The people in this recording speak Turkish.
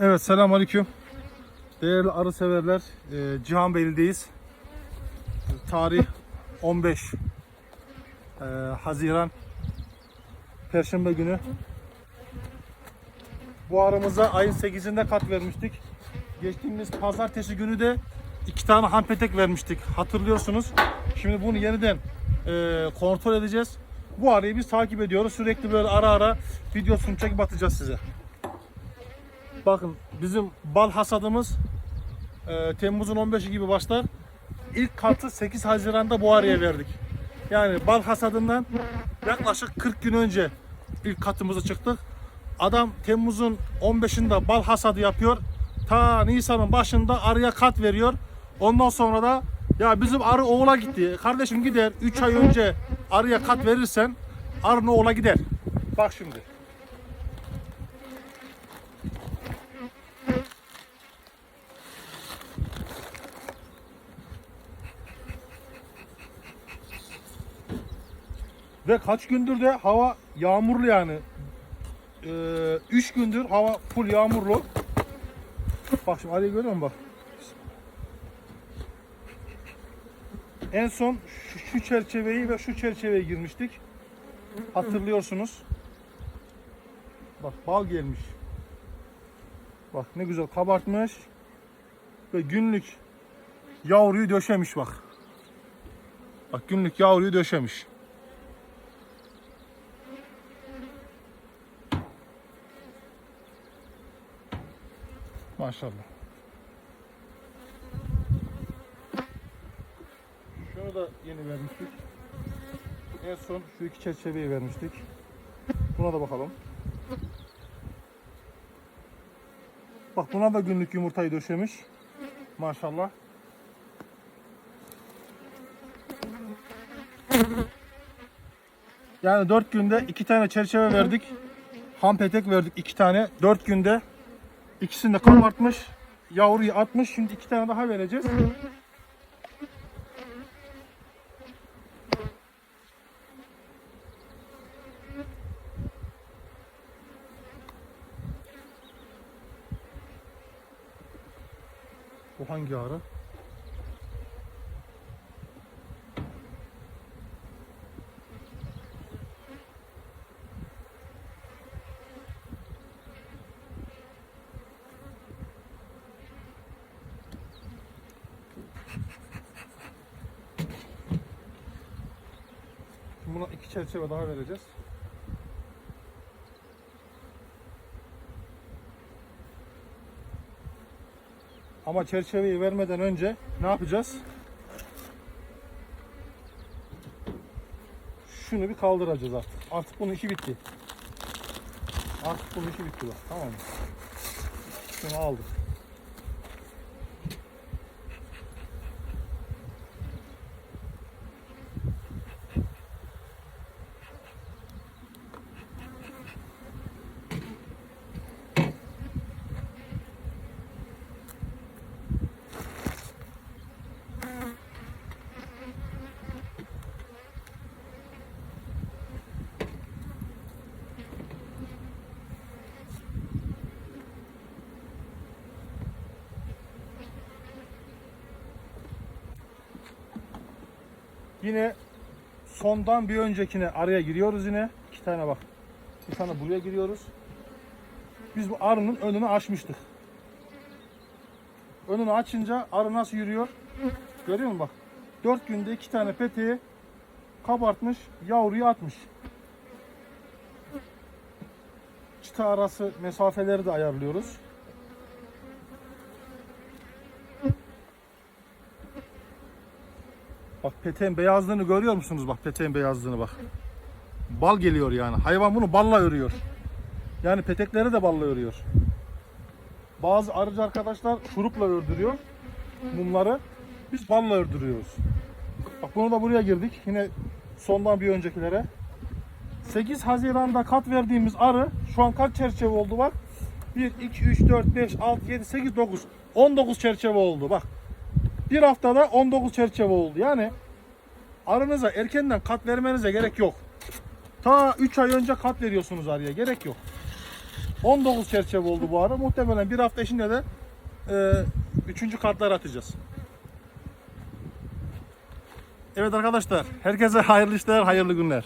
Evet selam aleyküm. Değerli arı severler, e, Cihanbeyli'deyiz. Tarih 15 e, Haziran Perşembe günü. Bu arımıza ayın 8'inde kat vermiştik. Geçtiğimiz pazartesi günü de iki tane hampetek vermiştik. Hatırlıyorsunuz. Şimdi bunu yeniden e, kontrol edeceğiz. Bu arıyı biz takip ediyoruz. Sürekli böyle ara ara videosunu çekip atacağız size. Bakın bizim bal hasadımız e, Temmuz'un 15'i gibi başlar. İlk katı 8 Haziran'da bu araya verdik. Yani bal hasadından yaklaşık 40 gün önce ilk katımızı çıktık. Adam Temmuz'un 15'inde bal hasadı yapıyor. Ta Nisan'ın başında arıya kat veriyor. Ondan sonra da ya bizim arı oğula gitti. Kardeşim gider 3 ay önce arıya kat verirsen arın oğula gider. Bak şimdi. Ve kaç gündür de hava yağmurlu yani. 3 gündür hava full yağmurlu. Bak şimdi arayı görüyor musun bak. En son şu, şu çerçeveyi ve şu çerçeveye girmiştik. Hatırlıyorsunuz. Bak bal gelmiş. Bak ne güzel kabartmış. Ve günlük yavruyu döşemiş bak. Bak günlük yavruyu döşemiş. Maşallah. Şunu da yeni vermiştik. En son şu iki çerçeveyi vermiştik. Buna da bakalım. Bak buna da günlük yumurtayı döşemiş. Maşallah. Yani 4 günde iki tane çerçeve verdik. Ham petek verdik iki tane. 4 günde İkisini de kabartmış. Yavruyu atmış. Şimdi iki tane daha vereceğiz. Bu hangi arı? Buna iki çerçeve daha vereceğiz. Ama çerçeveyi vermeden önce ne yapacağız? Şunu bir kaldıracağız artık. Artık bunun işi bitti. Artık bunun işi bitti bak. Tamam mı? Şunu aldık. Yine sondan bir öncekine araya giriyoruz yine. İki tane bak. Bir tane buraya giriyoruz. Biz bu arının önünü açmıştık. Önünü açınca arı nasıl yürüyor? Görüyor musun bak? Dört günde iki tane peteği kabartmış, yavruyu atmış. Çıta arası mesafeleri de ayarlıyoruz. Peteğin beyazlığını görüyor musunuz? Bak peteğin beyazlığını bak. Bal geliyor yani. Hayvan bunu balla örüyor. Yani petekleri de balla örüyor. Bazı arıcı arkadaşlar şurupla ördürüyor mumları. Biz balla ördürüyoruz. Bak bunu da buraya girdik. Yine sondan bir öncekilere. 8 Haziran'da kat verdiğimiz arı şu an kaç çerçeve oldu bak. 1, 2, 3, 4, 5, 6, 7, 8, 9. 19 çerçeve oldu bak. Bir haftada 19 çerçeve oldu. Yani arınıza erkenden kat vermenize gerek yok. Ta 3 ay önce kat veriyorsunuz arıya. Gerek yok. 19 çerçeve oldu bu arı. Muhtemelen bir hafta içinde de e, üçüncü katları atacağız. Evet arkadaşlar, herkese hayırlı işler, hayırlı günler.